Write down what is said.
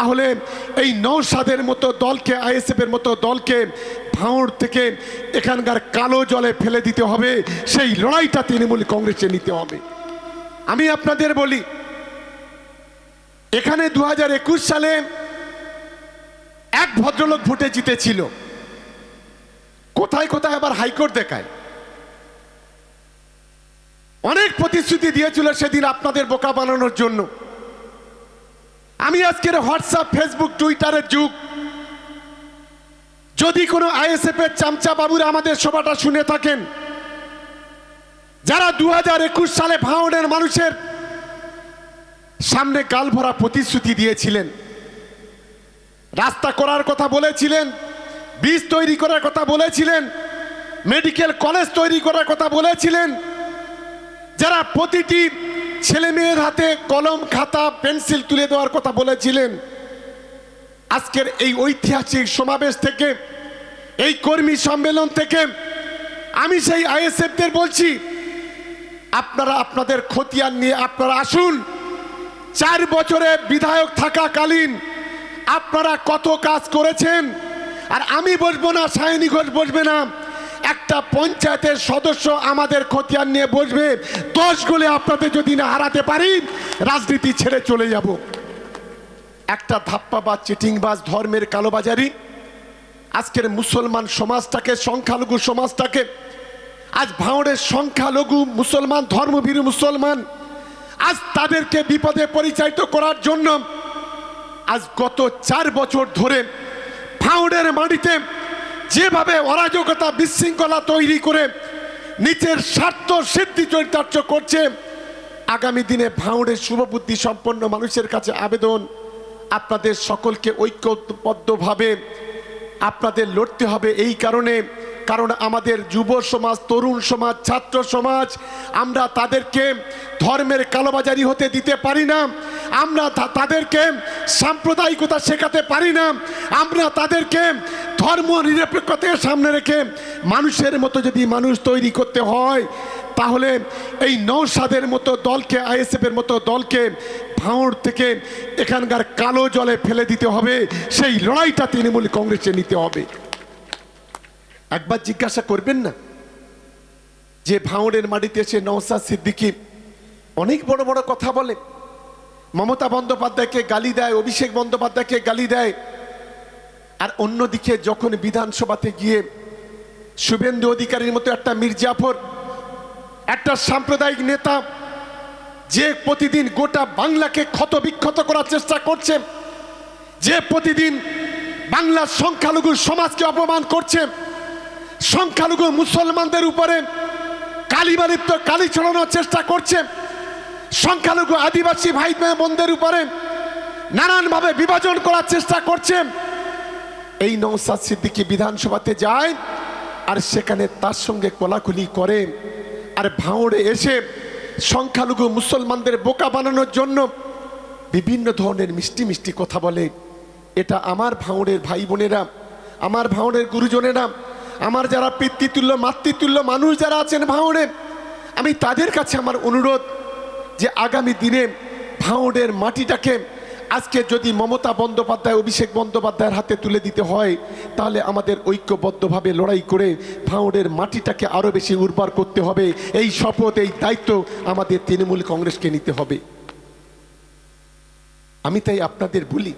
তাহলে এই নৌসাদের মতো দলকে, আইএসএফের মতো দলকে ভাঁড় থেকে এখানকার কালো জলে ফেলে দিতে হবে। সেই লড়াইটা তৃণমূল কংগ্রেসে নিতে হবে। আমি আপনাদের বলি, এখানে দু হাজার একুশ সালে এক ভদ্রলোক ভোটে জিতেছিল। কোথায় কোথায় আবার হাইকোর্ট দেখায়। অনেক প্রতিশ্রুতি দিয়েছিল সেদিন আপনাদের বোকা বানানোর জন্য। আমি আজকের হোয়াটসঅ্যাপ, ফেসবুক, টুইটারের যুগ। যদি কোনো আইএসএফ এর চামচা বাবুরা আমাদের সভাটা শুনে থাকেন, যারা দু একুশ সালে ভাওনের মানুষের সামনে গাল ভরা প্রতিশ্রুতি দিয়েছিলেন, রাস্তা করার কথা বলেছিলেন, বীজ তৈরি করার কথা বলেছিলেন, মেডিকেল কলেজ তৈরি করার কথা বলেছিলেন, যারা প্রতিটি ছেলে মেয়ের হাতে কলম, খাতা, পেন্সিল তুলে দেওয়ার কথা বলেছিলেন। আজকের এই ঐতিহাসিক সমাবেশ থেকে, এই কর্মী সম্মেলন থেকে, আমি সেই আইএসএফদের বলছি, আপনারা আপনাদের খতিয়ান নিয়ে আপনারা আসুন। চার বছরে বিধায়ক থাকাকালীন আপনারা কত কাজ করেছেন? আর আমি বসবো না, সায়নী ঘোষ বসবে না। একটা পঞ্চায়েতের সদস্য আমাদের খতিয়ান নিয়ে বসবে, দশ গোলে আপনাদের যদি না হারাতে পারি, রাজনীতি ছেড়ে চলে যাব। একটা ধাপ্পা বা চিটিংবাজ, ধর্মের কালোবাজারি, আজকের মুসলমান সমাজটাকে, সংখ্যালঘু সমাজটাকে, আজ ভাঁড়ের সংখ্যালঘু মুসলমান, ধর্মভীরু মুসলমান, আজ তাদেরকে বিপদে পরিচালিত করার জন্য, আজ গত চার বছর ধরে ফাউডের মাটিতে যেভাবে অরাজকতা বিশৃঙ্খলা তৈরি করে নিচের স্বার্থ সিদ্ধি চরিতার্থ করছে, আগামী দিনে ভাঁড়ের শুভবুদ্ধি সম্পন্ন মানুষের কাছে আবেদন, আপনাদের সকলকে ঐক্যবদ্ধভাবে আপনাদের লড়তে হবে এই কারণে, কারণ আমাদের যুব সমাজ, তরুণ সমাজ, ছাত্র সমাজ, আমরা তাদেরকে ধর্মের কালোবাজারি হতে দিতে পারি না, আমরা তাদেরকে সাম্প্রদায়িকতা শেখাতে পারি না, আমরা তাদেরকে ধর্ম নিরপেক্ষতাকে সামনে রেখে মানুষের মতো যদি মানুষ তৈরি করতে হয়, তাহলে এই নৌসাদের মতো দলকে, আইএসএফের মতো দলকে ভাঁড় থেকে এখানকার কালো জলে ফেলে দিতে হবে। সেই লড়াইটা তৃণমূল কংগ্রেসে নিতে হবে। একবার জিজ্ঞাসা করবেন না যে ভাঁড়ের মাটিতে এসে নওসাদ সিদ্দিকি অনেক বড় বড় কথা বলে। মমতা বন্দ্যোপাধ্যায়কে গালি দেয়, অভিষেক বন্দ্যোপাধ্যায়কে গালি দেয়। আর অন্যদিকে যখন বিধানসভাতে গিয়ে শুভেন্দু অধিকারীর মতো একটা মির্জাফর, একটা সাম্প্রদায়িক নেতা যে প্রতিদিন গোটা বাংলাকে ক্ষত বিক্ষত করার চেষ্টা করছে, যে প্রতিদিন বাংলার সংখ্যালঘু সমাজকে অপমান করছে, সংখ্যালঘু মুসলমানদের উপরে কালিমালিপ্ত কালি ছড়ানোর চেষ্টা করছে, সংখ্যালঘু আদিবাসী ভাই বোনদের উপরে নানানভাবে বিভাজন করার চেষ্টা করছে এই নৌসাদ সিদ্দিকী বিধানসভাতে যায় আর সেখানে তার সঙ্গে কোলাকুলি করে আর ভাঁড়ে এসে সংখ্যালঘু মুসলমানদের বোকা বানানোর জন্য বিভিন্ন ধরনের মিষ্টি মিষ্টি কথা বলে। এটা আমার ভাঁড়ের ভাই বোনেরা, আমার ভাঁড়ের গুরুজনেরা, আমার যারা পিতৃতুল্য, মাতৃতুল্য মানুষ যারা আছেন ভাঁড়ে, আমি তাদের কাছে আমার অনুরোধ যে আগামী দিনে ভাঁড়ের মাটিটাকে আজকে যদি মমতা বন্দ্যোপাধ্যায়, অভিষেক বন্দ্যোপাধ্যায়ের হাতে তুলে দিতে হয়, তাহলে আমাদের ঐক্যবদ্ধভাবে লড়াই করে ভাঁড়ের মাটিটাকে আরও বেশি উর্বর করতে হবে। এই শপথ, এই দায়িত্ব আমাদের তৃণমূল কংগ্রেসকে নিতে হবে। আমি তাই আপনাদের বলি